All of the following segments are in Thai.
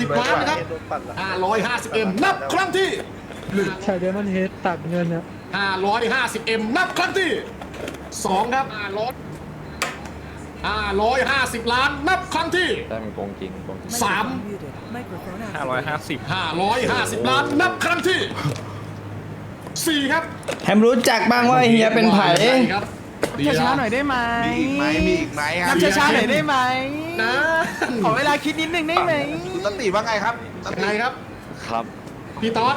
สิบล้านนะครับห้าร้อยห้าสิบเอ็มนับครั้งที่ใช่เดมอนเฮดตัดเงินอะห้าร้อยห้าสิบเอ็มนับครั้งที่สองครับห้าร้อยห้าร้อยห้าสิบล้านนับครั้งที่ได้มันโกงจริงโกงจริงสามห้าร้อยห้าสิบห้าร้อยห้าสิบล้านนับครั้งที่สี่ครับแฮมรู้จักบ้างว่าเฮียเป็นไผ่ใช่ครับ ดีช้านะๆหน่อยได้ไหมมีอีกไหมมีอีกไหมครับทำช้าๆหน่อยได้ไหมนะ ขอเวลาคิดนิดนึงได้ไหมคุณตนติว่าไงครับตนยังติ ไงครับ ครับ พี่ต๊อด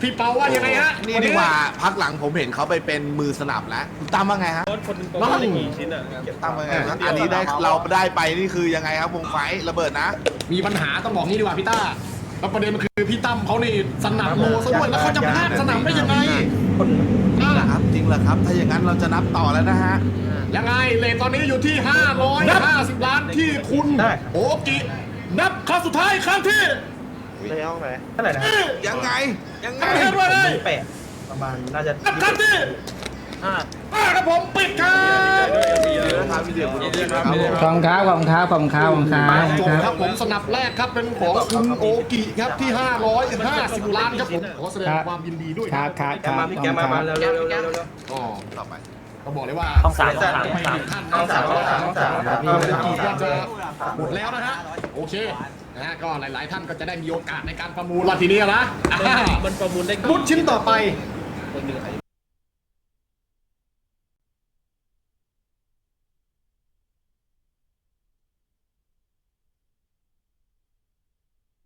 พี่เปาว่ายังไงฮะนี่ดีกว่าพักหลังผมเห็นเขาไปเป็นมือสนับแล้วคุณตั้มว่าไงฮะบ้างตั้มว่าไงครับอันนี้ได้เราได้ไปนี่คือยังไงครับวงไฟระเบิดนะ มีปัญหาต้องบอกงี้ดีกว่าพี่ต้าแล้วประเด็นมันคือพี่ตั้มเขานี่สนับโลซะด้วยแล้วเขาจะพลาดสนับได้ยังไงจริงเหรอครับจริง เหรอครับ ถ้าอย่างนั้นเราจะนับต่อแล้วนะฮะ ยังไงเลทตอนนี้อยู่ที่ 550 ล้านที่คุณโอกินับครั้งสุดท้ายครั้งที่ยังไง ยังไง ทำให้ด้วยเลยแปดประมาณน่าจะนับครั้งที่ห้าห้าครับผมปิดครับนะ ครับวิดีโอคุณโอเคครับขอบคุณครับขอบคุณครับขอบคุณครับขอบคุณครับจบครับผมสนับแรกครับเป็นของคุณโอกิครับที่ 550ล้านครับผมขอแสดงความยินดีด้วยครับครับแกครับมาพี่แกมามาเร็วเร็วเร็วเร็วเร็วก็ต่อไปก็บอกเลยว่าต้องสามต้องสามไม่มีท่านต้องสามต้องสามต้องสามก็จะหมดแล้วนะฮะโอเคนะฮะก็หลาย ๆ ท่านก็จะได้มีโอกาสในการประมูลละทีนี้นะอ่ามันประมูลได้รุ่นชิ้นต่อไป ประ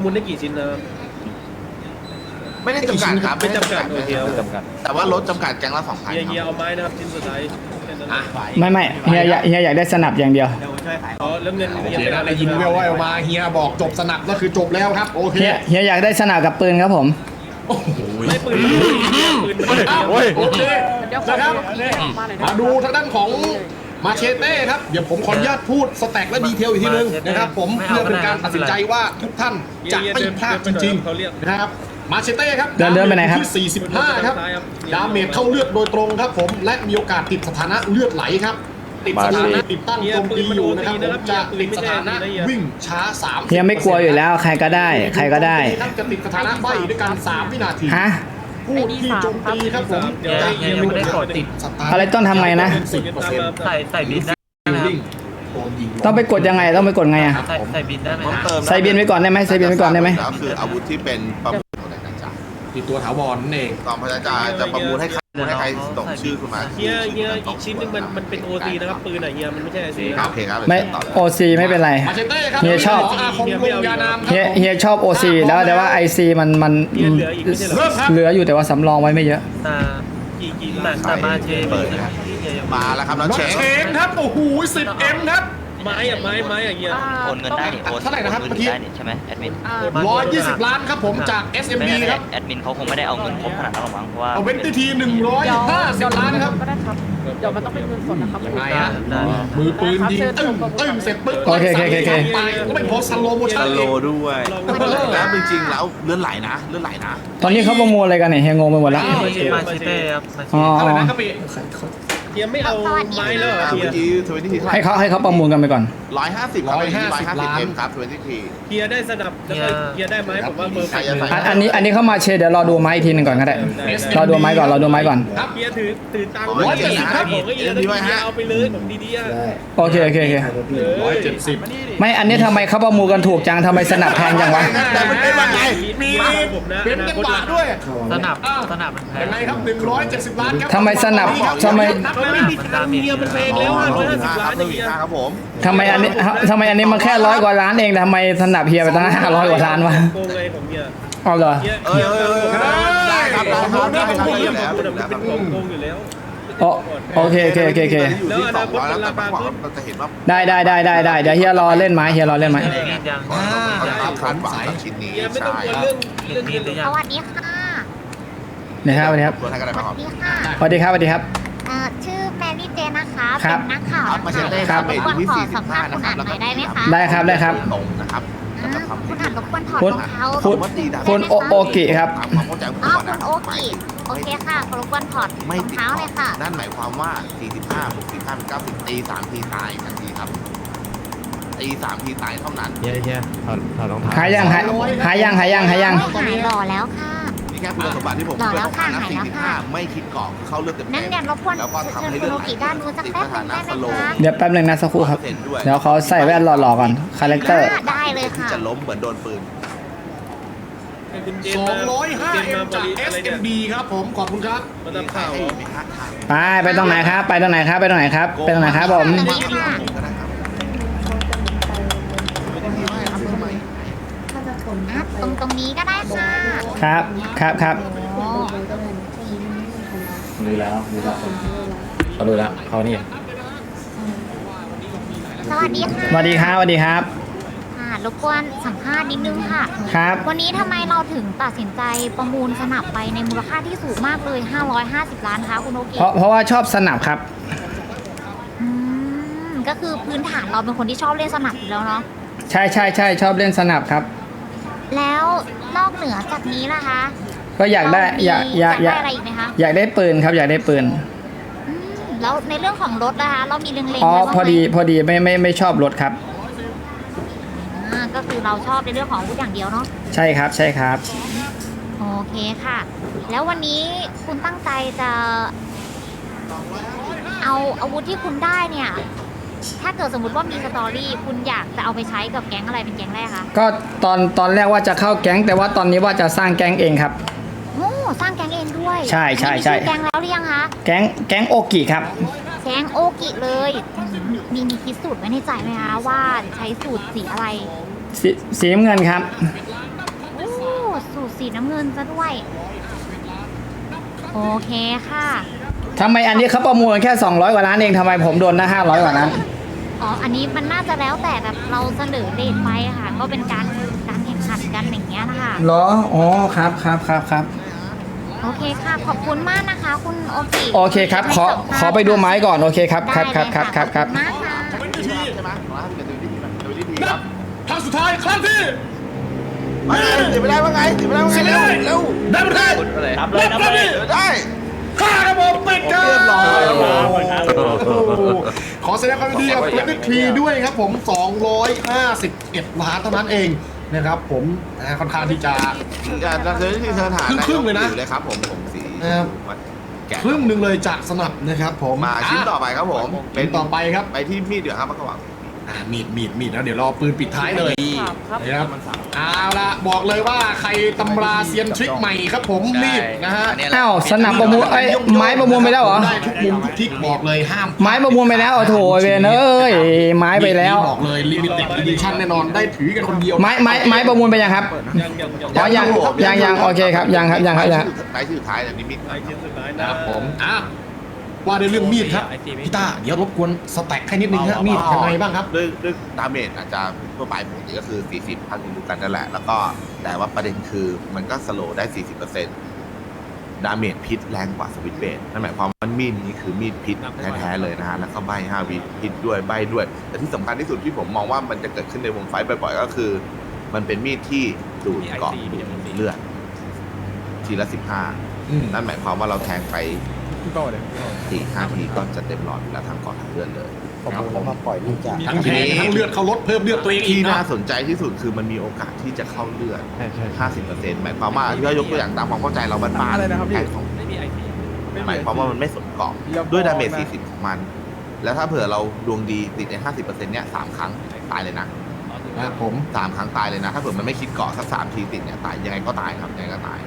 มูลได้กี่ชิ้นนะไม่ได้จำกัดครับไม่จำกัดโอเคไม่จำกัด แต่ว่ารถจำกัดแกงละสองพันเฮียคเฮียรับเอาไม้นะครับชิ้นสุดท้ายแค่นั้นอะไม่ไม่เฮียอยากเฮียอยากได้สนับอย่างเดียวอ๋อแล้วเงินโอเฮียเคเป็นนะอะไรได้ยินแววๆออกมาเฮียบอกจบสนับก็คือจบแล้วครับ โอเค เฮียเฮียอยากได้สนับกับปืนครับผม ไม่ปืนปืนมันอ้าวโอเคนะครับมาดูทางด้านของ มาเชเต้ครับ เดี๋ยวผมขออนุญาตพูดสแต็กและดีเทลอีกทีนึงนะครับผมเพื่อเป็นการตัดสินใจว่าทุกท่านจะไม่พลาดจริงๆนะครับมาเชเต้ครับเดินเดินไปไหนครับที่45 ครับ ดาเมจเข้าเลือดโดยตรงครับผมและมีโอกาสติดสถานะเลือดไหลครับติดสถานะติดตั้งโจมตีอยู่นะครับผมจะติดสถานะวิ่งช้า3เฮียไม่กลัวอยู่แล้วใครก็ได้ ใครก็ได้ครับจะติดสถานะใบด้วยกัน3วินาทีฮะ ผู้ที่โจมตีครับผมเดี๋ยวเฮียยังไม่ได้กดติดสตาร์ทอะไรต้องทำไงนะสิบเปอร์เซ็นต์ใส่ใส่บินได้ฟิลลิ่งโดนยิงต้องไปกดยังไงต้องไปกดไงอะใส่ใส่บินได้ไหมเพิ่มเติมะใส่บินไว้ก่อนได้ไหมใส่บินไว้ก่อนได้ไหมแล้วคืออาวุธที่เป็นประมูลของแรงจ่ายติดตัวถาวรนั่นเองกองพระจ่าจะประมูลให้ใคร ให้ใครส่งชื่อคุณมาเฮียเฮียอีกชิ้นหนึงมันมันเป็นโอซีนะครับปืนอะเฮียมันไม่ใช่ไอซีโอเคครับไม่โอซีไม่เป็นไรมาเชเต้ครับเฮียชอบ อาคมวงยานามครัเฮียเฮียชอบโอซีแล้วแต่ว่าไอซีมันมันเฮียเหลืออีกไม่ใช่เหรอเริ่มครับเหลืออยู่แต่ว่าสำรองไว้ไม่เยอะ ตากี่กี่หนักตามาเชเปิดที่เฮียยังมาแล้วครับแล้วรถเช็คเชนครับโอ้โหสิบเอ็มครับ ไม้อะไม้ไม้อะเฮีย โอนเงินได้นี่โอนเท่าไหร่นะครับโอเมื่อกี้ได้นี่ใช่ไหมแอดมินร้อยยี่สิบล้านครับผมจากไม่ SMB ไม่ไม่ครับ แอดมินเขาคงไม่ได้เอาเงินครบขนาดนั้นหรอกมั้งเพราะว่าเอาเวนตีทีหนึ่งร้อยห้าสิบล้านครับก็ได้ครับ เดี๋ยวมันต้องเป็นเงินสดนะครับ ยังไงฮะมือปืนยิงตึ้งตึ้งเสร็จปึ๊บโอเคโอเคโอเคตายก็ไม่พอสโลโมสชั่นโลอีก ด้วยแล้วจริงๆแล้วเลื่อนไหลนะเลื่อนไหลนะ ตอนนี้เขาประมูลอะไรกันเนี่ยเฮียงงไปหมดแล้ว มาเชมาเชเต้ครับ อ๋อเท่าไหร่นะครับพี่ เฮียไม่เอาไม้แล้วเหรออ่าเฮียเมื่อกี้ทเวนตี้ทีให้เขาให้เขาประมูลกันไปก่อน ร้อยห้าสิบครับร้อยห้าสิบเอ็มครับทเวนตี้ทีเฮียได้สนับแล้วก็เฮียได้ไม้ผมว่าเบอร์ใครจะใส่อันอันนี้อันนี้เข้ามาเชเดี๋ยวรอดูไม้อีกทีหนึ่งก่อนก็ได้รอดูไม้ก่อนรอดูไม้ก่อนครับเฮียถือถือตังค์ร้อยเจ็ดสิบครับผมก็เฮียต้องเฮียเอาไปเลยผมดีๆอะโอเคโอเคโอเคร้อยเจ็ดสิบไม่อันนี้ทำไมเขาประมูลกันถูกจังทำไมสนับแพงจังวะแต่มันเป็นว่าไงมีผมนะเป็นจังหวะด้วยสนับอ้าวสนับมันแพยังงไงครับหนึ่งร้อยเจ็ดสิบล้านครับทำไมสนับทำไมนับมันเลยไม่มีทางเฮียมันแพงแล้วอะร้อยห้าสิบล้านหนึ่เฮียครับผมทำไมอันนี้ทำไมอันนี้มันแค่ร้อยกว่าล้านเองแต่ทำไมสนับเฮียไปตั้งห้าร้อยกว่าล้านวะโกงไงผมเฮียเอาเหรอเฮียเออเออเออได้ครับได้ครับได้ครับเฮีได้ยครับผมได้เป็นครับของโกงอยู่แล้วโอโอเคโอเคโอเคโอเคอยู่ที่สองร้อยแล้วแต่เราจะเห็นว่าได้ได้ได้ได้ได้เดี๋ยวเฮียรอเล่นไม้เฮียรอเล่นไม้เขาคาดหวังกับชิ้นนี้เฮียไม่ต้อใช่งกลัวเรื่องเรื่องนี้เลยสวัสดีค่ะเดี๋ยวครับสวัสดีครับตัวไทยก็ได้สมาก่วัอนสดีค่ะสวัสดีครับสวัสดีครับเอ่อชื่อแมรี่เจนนะคะครัเป็บนนักข่าวครับมาเช็คได้นะคคะรับรเป็นบกวนที่ขอสี่สัสิมบภาห้าษณ์นะคุณครับอ่านแล้วหก็น่อยได้ไหมคะได้ครับได้ครับ ตรงนะครับอ่าคุณอ่านรบกวนถอดคุรณองเท้าคุณคุณโอโอกิครับความเข้าใจผมอ๋อก่อนคุนะณโอกิโอเคค่ะขอรบกวนถอดรไม่องติดเท้าเลยค่ะ นั่นหมายความว่า 45บวก45เป็น90 ตี3ทีตายทันทีครับ ตีสามทีตายเท่านั้น เฮียเฮียถอดถอดรองเท้า หายังหาหายังหายังหายังหายหล่อแล้วค่ะนี่ แค่คุณสมบัติที่ผมหล่อเคยแล้วต้องค่ะการนะหายสี่แล้วสิบค่ะห้าไม่คิดเกาะเข้าเลือดเต็มนั่นๆเดี๋ยวรบกวนแล้วก็เชิทำญให้คุเลืณอดโอกิด้านนู้นสักติดแป๊บสหนึถางนะได้สไหมโลคะเดี๋ยวแป๊บหนึ่งนะสักครู่ครับด้วยเดี๋ยวเขาใส่แว่นหล่อๆก่อน คาแรคเตอร์อ่าได้เลยที่ค่ะจะล้มเหมือนโดนปืนคุณเจนมาเจน205มา M จากอะไรเนี่ย SMD ครับผม ขอบคุณครับมาทำข่าวเหรอไปไปตรงไหนครับ ไปตรงไหนครับ ไปตรงไหนครับ ไปตรงไหนครับผม ตรงนี้ค่ะก็ได้ครับอะตรงตรงนี้ก็ได้ค่ะ ครับ ครับครับโอ้ดูแล้วดูแล้วเขาดูแล้วเขานี่สวัสดีค่ะสวัสดีครับสวัสดีครับ ค่ะรบกวนสัมภาษณ์นิดนึงค่ะ ครับ วันนี้ทำไมเราถึงตัดสินใจประมูลสนับไปในมูลค่าที่สูงมากเลย 550 ล้านคะคุณโอกิเพราะเพราะว่าชอบสนับครับ อืมก็คือพื้นฐานเราเป็นคนที่ชอบเล่นสนับอยู่แล้วเนาะ ใช่ใช่ใช่ชอบเล่นสนับครับ แล้วนอกเหนือจากนี้ล่ะคะก็อยากได้เรมีอยากอยากอยากได้อะไรอีกไหมคะอยากได้ปืนครับ อยากได้ปืนอืมแล้วในเรื่องของรถนะคะ เรามีเล็งๆอ๋อไว้บ้างไหมพอดีพอดีไม่ไม่ไม่ชอบรถครับ อ่าก็คือเราชอบในเรื่องของอาวุธอย่างเดียวเนาะใช่ครับใช่ครับ โอเคค่ะ แล้ววันนี้คุณตั้งใจจะ เอาอาวุธที่คุณได้เนี่ย ถ้าเกิดสมมติว่ามีสตอรี่คุณอยากจะเอาไปใช้กับแก๊งอะไรเป็นแก๊งแรกคะก็ตอนตอนแรกว่าจะเข้าแก๊ง แต่ว่าตอนนี้ว่าจะสร้างแก๊งเองครับ โอ้สร้างแก๊งเองด้วยใช่ใช่ใช่อันนี้มีอแก๊งแล้วหรือยังคะแก๊งแก๊งโอกิครับ แก๊งโอกิเลยอืมมีมีคิดสูตรไว้ในใจไหมคะว่าใช้สูตรสีอะไรสสีน้ำเงินครับ โอ้สูตรสีน้ำเงินซะด้วย โอเคค่ะ ทำไมอันนี้เขาประมูลแค่ 200 กว่าล้านเองทำไมผมโดนนะ500 กว่าล้าน อ๋อ อันนี้มันน่าจะแล้วแต่แบบเราเสนอเดทไปค่ะ ก็เป็นการการแข่งขันกันอย่างเงี้ยนะคะ เหรอ อ๋อ ครับครับครับครับ โอเคค่ะ ขอบคุณมากนะคะ คุณโอกิโอเคครับ ขอ ขอไปดูไม้ก่อน โอเคครับ ครับครับครับครับครับ ได้เลยค่ะขอบคุณมากค่ะ เป็นวิธีใช่ไหมขอให้เป็นวิธีแบบเป็นวิธีคนัรับบครั้งสุดท้ายครั้งที่มาไงเสียไม่ได้ว่าไงเสียไม่ได้ว่าไงเร็วเร็วได้ประเทศนับเลยนับเลยเดี๋ยวได้ข้าครั บผมปิดครับเรียบร้อยขอแสดงความยินดีกับเพื่อนทีด้วยครับผม 251 ล้านเท่านั้นเองนะครับผมอ่าค่อนข้างที่จะอย่าดังเดินที่สถานครึ่งๆเลยนะอยู่เลยครับผมผมสีครับ แกะครึ่งหนึ่งเลยจากสนับนะครับผมมาชิ้นต่อไปครับผม เป็นต่อไปครับ ไปที่มีดเดือดครับพักกวัง อ่ามีดมีดมีดแล้วเดี๋ยวรอปืนปิดท้ายเลยนะครับเอาละบอกเลยว่าใครตำราเซียนทริคใหม่ครับผมมีดนะฮะอ้าวสนับประมูลเอ้ยไม้ประมูลไปแล้วเหรอ ได้ทุกมุมทุกทิศบอกเลยห้ามไม้ประมูลไปแล้วโอ้โถเวนเอ้ยไม้ไปแล้วบอกเลยลิมิเต็ดอีดิชั่นแน่นอนได้ถือกันคนเดียวไม้ไม้ไม้ประมูลไปยังครับยังยังยังอ๋อยังยังยังโอเคครับยังครับยังครับยังไปชื่อสุดท้ายเนี่ยนิมิตไอชิ้นสุดท้ายนะนะครับผมอะ ว่าในเรื่องมีดครับพี่ต้าเดี๋ยวรบกวนสแต็กให้นิดนึงฮะมีดยังไงบ้างครับด้วยด้วยดาเมจอาจจะทั่วไปปกติก็คือ 40พันดูกันนั่นแหละ แล้วก็แต่ว่าประเด็นคือมันก็สโลว์ได้ 40%ดาเมจพิษแรงกว่าสวิตเบดนั่นหมายความว่ามีดนี้คือมีดพิษแท้ๆเลยนะฮะ แล้วก็ใบ5วิพิษด้วยใบด้วย แต่ที่สำคัญที่สุดที่ผมมองว่ามันจะเกิดขึ้นในวงไฟบ่อยๆก็คือ มันเป็นมีดที่ดูดเกาะดูดเลือดทีละอืม15นั่นหมายความว่าเราแทงไป พี่โก้เลยสี่ห้าทีก็จะเต็มหลอดอยู่แล้วทางเกาะทางเลือดเลยครับผมทั้งแทงทั้งเลือดเขาลดเพิ่มเลือดตัวเองอีที่กนะน่าสนใจที่สุดคือมันมีโอกาสที่จะเข้าเลือด ใช่ใช่50%หมายความว่าที่เรายกตัวอย่างตามความเข้าใจเราบ้านๆอะไรนะครับพี่ แทงของไม่มีไอซีหมายความว่ามันไม่สนเกาะอย่าบอกด้วยดาเมจนะ40 ของมัน แล้วถ้าเผื่อเราดวงดีติดใน 50%เนี่ยสามครั้งตายเลยนะครับผมสามครั้งตายเลยนะ ถ้าเผื่อมันไม่คิดเกาะสักสามทีติดเนี่ยตายยังไงก็ตายครับยังไงก็ตาย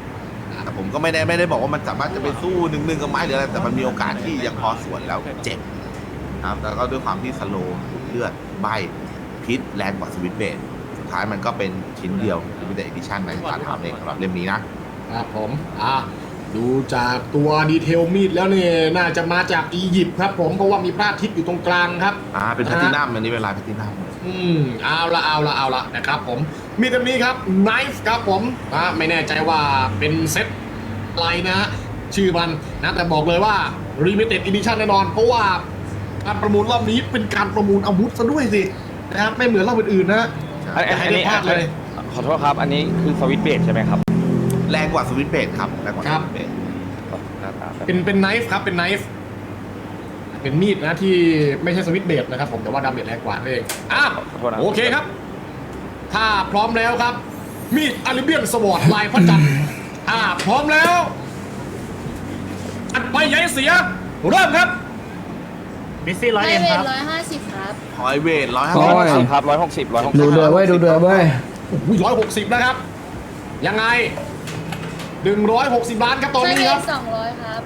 แต่ผมก็ไม่ได้ไม่ได้บอกว่ามันสามารถจะไปสู้หนึ่งหนึ่งกับไม้หรืออะไรแต่มันมีโอกาสที่ยังพอสวนแล้วเจ็บนะครับแล้วก็ด้วยความที่สโลว์ดูดเลือดใบพิษแรงกว่าสวิตช์เบดสุดท้ายมันก็เป็นชิ้นเดียวลิมิเต็ดดิชั่นในการทำเองสำหรับเล่มนี้นะครับผมอะดูจากตัวดีเทลมีดแล้วเนี่ยน่าจะมาจากอียิปต์ครับผมเพราะว่ามีพระอาทิตย์อยู่ตรงกลางครับอ่าเป็นแพลตตินัมอันนี้เป็นลายแพลตตินัมอืมเอาละเอาละเอาละนะครับผม มีตัวนี้ครับ Knife ครับผมอะไม่แน่ใจว่าเป็นเซ็ตอะไรนะฮะชื่อมันนะแต่บอกเลยว่า Limited Edition แน่นอน เพราะว่าการประมูลรอบนี้เป็นการประมูลอาวุธซะด้วยสินะครับไม่เหมือนรอบอื่นๆนะอันอย่าให้อันได้นี้พลาดเลย ขอโทษครับ อันนี้คือสวิตช์เบรดใช่ไหมครับแรงกว่าสวิตช์เบดครับแรงกว่าสครับ วิตช์เบดหน้าตาแบบเป็นเป็น Knife ครับเป็น Knife เป็นมีดนะที่ไม่ใช่สวิตช์เบลดนะครับผมแต่ว่าดาเมจแรงกว่านั่นเองอะขอโทษนะโอเคครับ ถ้าพร้อมแล้วครับ มีดอาริเบียนสวอตลายพระจันทร์ถ้าพร้อมแล้ว อัดไปอยัยเสีย เริ่มครับบิซี่ร้อยไฮเอ็มเวคทรับร้อยห้าสิบครับหอยเวทร้อยห้าโอ้สิบยครับร้อยหกสิบร้อยหกสิบดูเดือดเว้ยดูเดือดเว้ยร้อยหกสิบนะครับ ยังไงหนึ่งร้อยหกสิบล้านครับตอนไฮนี้เวครัทบสองร้อยครับ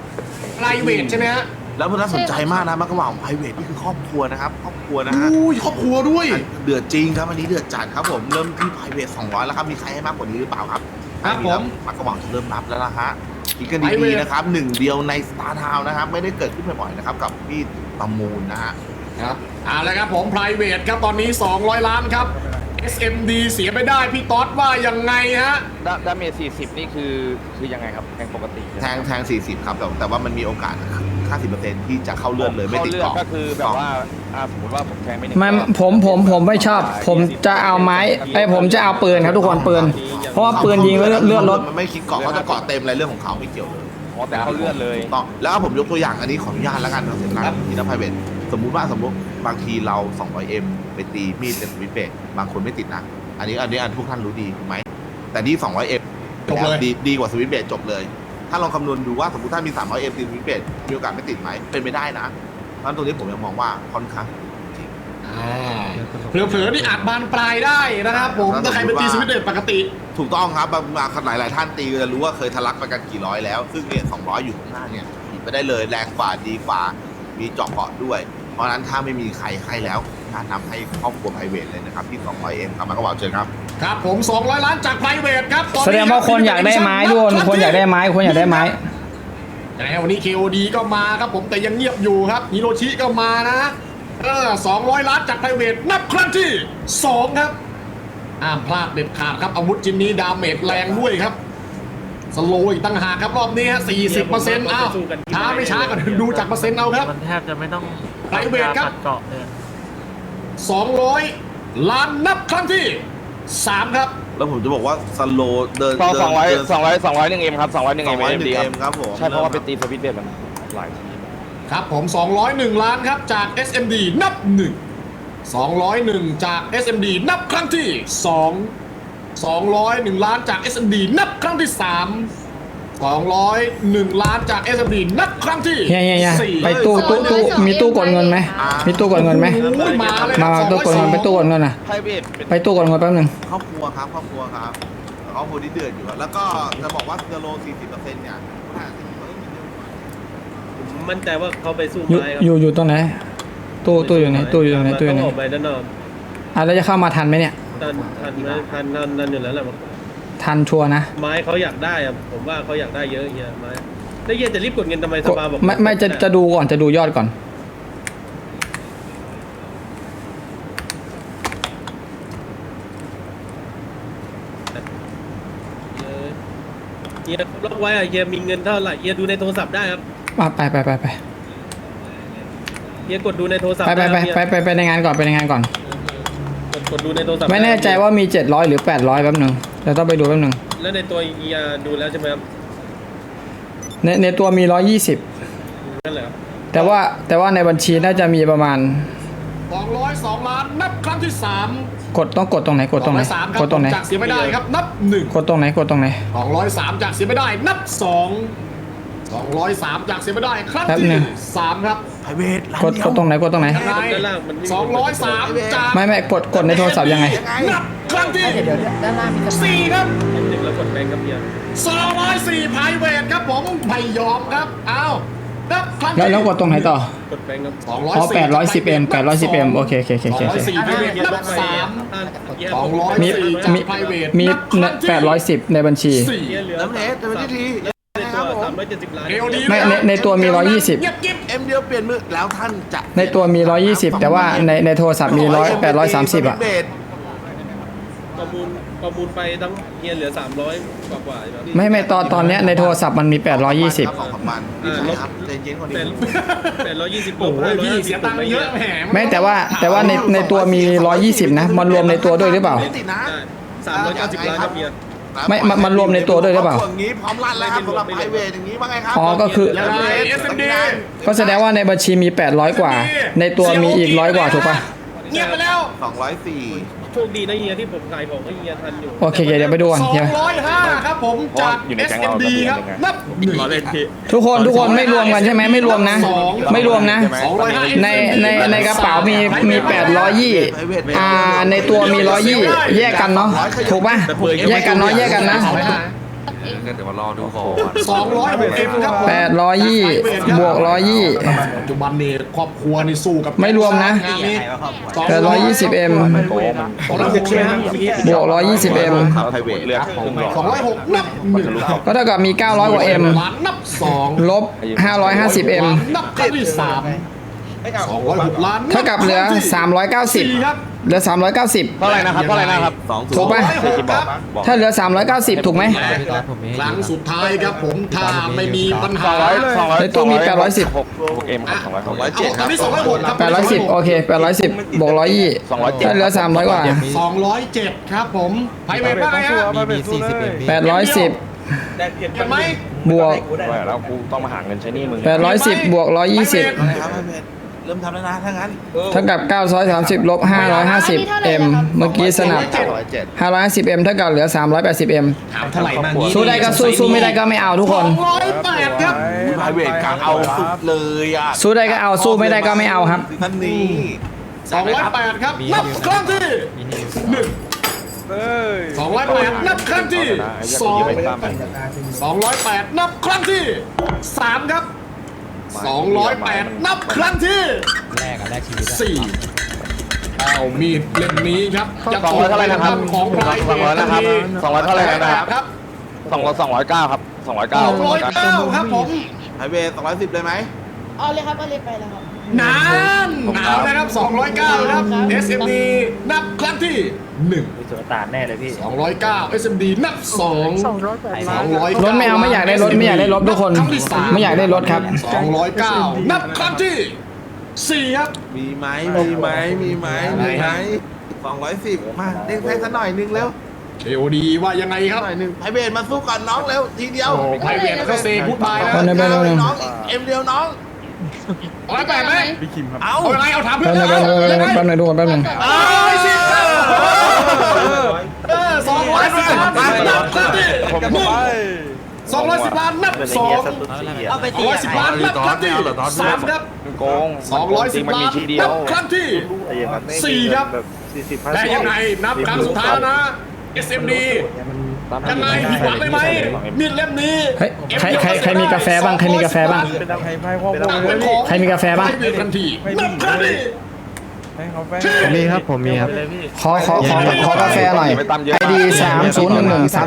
ไพรเวทใช่ไหมฮะ แล้วมันน่าสนใจมากนะมันก็ว่าไพรเวทนี่คือครอบครัวนะครับ ครอบครัวนะฮะอุ้ยครอบครัวด้วย เดือดจริงครับอันนี้เดือดจัดครับผมเริ่มที่ไพรเวท200 แล้วครับมีใครให้มากกว่านี้หรือเปล่าครับครับถ้าแล้วผมมักกระหว่างจะเริ่มนับแล้วนะฮะคิดกัน Private ดีๆนะครับหนึ่งเดียวในสตาร์ทาวนะครับ ไม่ได้เกิดขึ้นบ่อยๆนะครับ กับมีดประมูลนะฮะครับเอาละครับผมไพรเวทครับตอนนี้ 200 ล้านครับ SMD เสียไปได้พี่ต๊อดว่ายังไงฮะดาดาเมจสี่สิบนี่คือคือยังไงครับแทงปกติแทงแทง40 ครับแต่แต่ว่ามันมีโอกาส 50%ที่จะเข้าเลือดเลยไม่เข้าติดเลือเกดาะ ก็คือแบบว่าอ่าสมมติว่าผมแทงไม่หนึ่งมันผมผมผมไม่ชอบ ผมจะเอาไม้ไอ้ยผมจะเอาปืนครับทุกคนปืน เพราะว่าปืนยิงแล้วเลือดลด มันไม่คิดเกาะเขาจะเกาะเต็มอะไรเรื่องของเขาไม่เกี่ยวเลยอ๋อแต่เข้าเลือดเลย ถูกต้องแล้วผมยกตัวอย่างอันนี้ขออนุญาตแล้วกันนะเสร็จแล้วทีนะไพรเวทสมมุติว่าสมมติบางทีเรา 200m ไปตีมีดเป็นสวิตช์เบรกบางคนไม่ติดนะ อันนี้อันนี้อันทุกท่านรู้ดีถูกไหมแต่นี่ 200m จบเลย ดีดีกว่าสวิตช์เบรกจบเลย ถ้าลองคำนวณดูว่าสมมติถ้ามี 300m ตีสวิตช์เบรกมีโอกาสไม่ติดไหม เป็นไปได้นะเพราะฉะนั้นตรงนี้ผมยังมองว่าค่อนข้างจริงอ่าเผลอๆนี่อาจบานปลายได้นะครับผมถ้าใครเป็นตีสวิตช์เดทปกติ ถูกต้องครับบางบางหลายหลายๆท่านตีก็จะรู้ว่าเคยทะลักไปกันกี่ร้อยแล้ว ซึ่งเนี่ย200อยู่ข้างหน้าเนี่ยหยิบไปได้เลยแรงกว่าดีกว่ามีเจาะเกาะด้วย เพราะฉะนั้นถ้าไม่มีใครให้แล้วการนำให้ครอบครัวไพรเวทเลยนะครับที่200เอ็มครับมากระบอกเชิญครับ ครับผม 200 ล้านจากไพรเวทครับตอนนี้แสดงว่าคนอยากได้ไม้ด้วยคนอยากได้ไม้คนอยากได้ไม้ยังไงวันนี้ KOD ก็มาครับผมแต่ยังเงียบอยู่ครับฮิโรชิก็มานะเออ200 ล้านจากไพรเวทนับครั้งที่2ครับห้ามพลาดเด็ดขาดครับอาวุธชิ้นนี้ดาเมจแรงด้วยครับสโลว์อีกตั้งหากครับรอบนี้ฮะ40เปอร์เซ็นต์อ้าวช้าไม่ช้าก็ดูจากเปอร์เซ็นต์เอาครับมันแทบจะไม่ต้องไพรเวทครับตัดเกาะเลย200 ล้านนับครั้งที่ 3ครับ แล้วผมจะบอกว่าสโลเดินสองเดิสองร้อยเดินสองร้อยสองร้อยหนึ่งเอ็มครับสองร้อยหนึ่งสอเอ็งมร้อยหเอ็มนึ่ดีงครัเอ็มครับผมใช่เพราะว่าเป็นตีสวิตช์เบสมันหลายทีครับผม 201 ล้านครับจาก SMD นับ 1 201 จาก SMD นับครั้งที่ 2 201 ล้านจาก SMD นับครั้งที่ 3 201 ล้านจาก SMD นับครั้งที่เฮียเฮียเฮียสี่ไปตู้ตู้ตู้มีตู้กดเงินไหมมีตู้กดเงินไหมโอ้ยมาเลยมามาตู้กดเงินไปตู้กดเงินน่ะไพรเวทเป็นไปตู้กดเงินแป๊บนึงครอบครัวครับครอบครัวครับครอบครัวที่เดือดอยู่ครับแล้วก็จะบอกว่าสโล40เปอร์เซ็นต์เนี่ยถ้ามันต้องมีเยอะกว่าผมมั่นใจว่าเขาไปสู้อยู่ไม้ครับอยู่อยู่ตรงไหนตู้ตู้อยู่ไหนตู้อยู่ตรงไหนตู้อยู่ไหนเขาออกไปด้านนอกอะแล้วจะเข้ามาทันไหมเนี่ย ทันทันไหมทันทันทันอยู่แล้วแหละ ทันชัวร์นะไม้เขาอยากได้อะผมว่าเขาอยากได้เยอะเฮียไม้แล้วเฮียจะรีบกดเงินทำไมสกดภาบอกไม่ไม่จะจะดูก่อนจะดูยอดก่อนเออเฮียล็อกไว้อะเฮียมีเงินเท่าไหร่เฮียดูในโทรศัพท์ได้ครับอะไปไปไปไปเฮียกดดูในโทรศัพท์ไปไปด้ไปครับไปไปไปในงานก่อนไปในงานก่อน กดกดดูในโทรศัพท์ไม่แน่ใจว่ามี 700 หรือ 800แป๊บหนึง เดี๋ยวต้องไปดูแป๊บหนึงแล้วในตัวเฮียดูแล้วใช่ไหมครับในในตัวมีนั่นแหละครับ120แต่ว่าแต่ว่าในบัญชีน่าจะมีประมาณ202ล้านนับครั้งที่3กดต้องกดตรงไหนกดตรงไหน203ครับกดตรงไหนจากเสียไม่ได้ครับ นับ1กดตรงไหนกดตรงไหน203จากเสียไม่ได้ นับ2 203จากเสียไม่ได้ ครั้งแป๊บที่หนึ่ง3ครับไพรเวทร้านกดเดียกวดตรงไหนกดตรงไหนยังไง203จากไม่ไม่กดกดในโทรศัพท์ยังไงนับ ครั้งที่ด้านล่างมีสสี่ครับ หนึ่งแล้วกดแบงค์ครับเฮีย204ไพรเวทครับผมไม่ยอมครับอ้าวนับครั้งแล้วที่แล้วกดตรงไหนต่อกดแบงค์ครับ204อ๋อ810 m 810 m โอเคโอเคโอเคโอเคโอเค204ไพรเวทนับสาม204มีจากมีไพรเวทมีนับครั้งที่810 ในบัญชี สี่เฮียเหลือน้ำเนสจะเป็นที่ทีในตัวสามร้อยเจ็ดสิบล้านเอลดีไม่ในในตัวมี120 เงียบกิ๊บเอ็มเดียวเปลี่ยนมือแล้วท่านจะในตัวมี 120 แต่ว่าในในโทรศัพท์มี100 830 อะ เบส ประมูลประมูลไปทั้งเฮียเหลือสามร้อยกว่ากว่าใช่ไหมไม่ไม่ตอนตอนเนี้ยในโทรศัพท์มันมี 820สองสามวันพี่ชายครับใจเย็นกว่าเป็นนี้เป็นร้อยยี่สิบลโอ้บโหห้าร้อยพี่ห้าสิเสีบยตังค์เยอะแหมไม่แต่ว่าแต่ว่าในในตัวมี 120 นะ มันรวมในตัวด้วยหรือเปล่าไม่ติดนะ สามร้อยเก้าสิบล้านครับเฮีย ไม่มันมันรวมในตัวด้วยหรือเปล่าอย่างนี้พร้อมรันแล้วครับสำหรับไพรเวทอย่างนี้ว่าไงครับอ๋อก็คือยังไง SMD ก็แสดงว่าในบัญชีมี 800 กว่า ในตัวมีอีกร้อยกว่าถูกปะเงียบไปแล้ว สองร้อยสี่ โชคดีนะเฮียที่ผมขายของให้เฮียทันอยู่ โอเคเดี๋ยวไปดูกันสองเดี๋ยวร้อยห้าครับผมจาก SMD ครับนับหนึ่ง ทุกคนทุกคนไม่รวมกันใช่ไหมไม่รวมนะ ไม่รวมนะสองร้อยห้าในในในกระเป๋ามีมี800ยี่อ่าในตัวมีร้อยยี่แยกกันเนาะถูกปะแยกกันเนาะแยกกันนะ เดี๋ยวมารอดูก่อนสองร้อยหกเอ็มครับผม800ยี่บวกร้อยยี่ ปัจจุบันนี่ครอบครัวนี่สู้กับไม่รวมนะ งานนี้แปดร้อยยี่สิบเอ็มสองร้อยหกใช่ไหมครับบวกร้อยยี่สิบเอ็มครับไพรเวทเลือกครึ่งหลอดสองร้อยหกนับหนึ่งก็เท่ากับมี900กว่า M ล้านนับสองลบ550 M นับครั้งที่สามสองร้อยหกล้านเท่ากับเหลือสี่390ครับ เหลือ 390 เท่าไหร่นะครับเท่าไหร่นะครับสองถูกปะร้อยหกครับถ้าเหลือ 390 ถูกไหม ครั้งสุดท้ายครับผมถ้าไม่มีปัญหาในตู้มี810หกเอ็มครับสองร้อยหกเอาตอนนี้สองร้อยหกครับ810 โอเค 810 บวก100ยี่207ถ้าเหลือ 300 กว่า สองร้อยเจ็ดครับผมไพเวทว่าไงฮะ810 เห็นไหมบวก แล้วกูต้องมาหาเงินใช้หนี้มึง 810 บวก 120ครับไพร เวทเริ่มทำแล้วนะถ้างั้นเท่ากับ930ลบ550 M เมื่อกี้สนับร้อยเจ็ด550 M เท่ากับเหลือ 380 M ถามเท่าไหร่มางี้สู้ได้ก็สู้สู้ไม่ได้ก็ไม่เอาทุกคนสองร้อยแปดครับไพรเวทกลางเอาสุดเลยอะสู้ได้ก็เอาสู้ไม่ได้ก็ไม่เอาครับท่านนี้สองร้อยแปดครับนับครั้งที่หนึ่งสองร้อยแปดนับครั้งที่สองสองร้อยแปดนับครั้งที่สามครับ สองร้อยแปดนับครั้งที่สี่เอามีดเล่มนี้ครับจะสองร้อยเท่าไหร่นะครับของพลายสองร้อยนะครับสองร้อยเท่าไหร่นะครับ ครับสองร้อยสองร้อยเก้าครับสองร้อยสเก้าองร้อยเก้าครับผมไพรเวทสองร้อยสิบเลยไหมเอาเลยครับเอาเลยไปแล้วครับ นานหนาวนะครับ 209ครับ SMD นับครั้งที่ 1สุดตานแน่เลยพี่209 SMD นับ2 200รถไม่เอาไม่อยากได้รถไม่อยากได้รถทุกคนครั้งที่สไม่อยากได้รถครับ209นับครั้งที่4ครับ มีไหมมีไหมมีไหมมีไหมสองร้อยสิบมาเด้งแพ้สักหน่อยนึงเร็ว KOD ว่ายังไงครับ หน่อยนึงไพรเวทมาสู้ก่อนน้องเร็วทีเดียวโอ้ไพรเวทเขาเซพูดบายแล้วคนเดียวเอาเลยน้องเอ็มเดียวน้องเอาไปไหมเอาเอายังไงเอาถามเพื่อแป๊นบนึงแป๊บนึงแป๊บนึงแป๊บนึงทุกคนแป๊บนึงเอาสิครับเออ210ล้านนับครั้งที่หนึ่ง 210ล้านนับสองเอาไปตีร้อยสิบล้านนับครั้งที่สามครับโกงสองร้อยสิบมันล้ามีนทีเดียนัวบครั้งที่สี่ครับแต่ยังไงนับครั้งสุดท้ายแล้วนะ SMD ยังไงผิดหวังได้ไหมมีดเล่มนี้เฮ้ยใครใครใครมีกาแฟบ้างใครมีกาแฟบ้างเป็นของใครมีกาแฟบ้างให้เวททันทีนับครั้งที่มีครับผมมีครับ ขอขอขอขอกาแฟหน่อย ID 3 0 1 1 3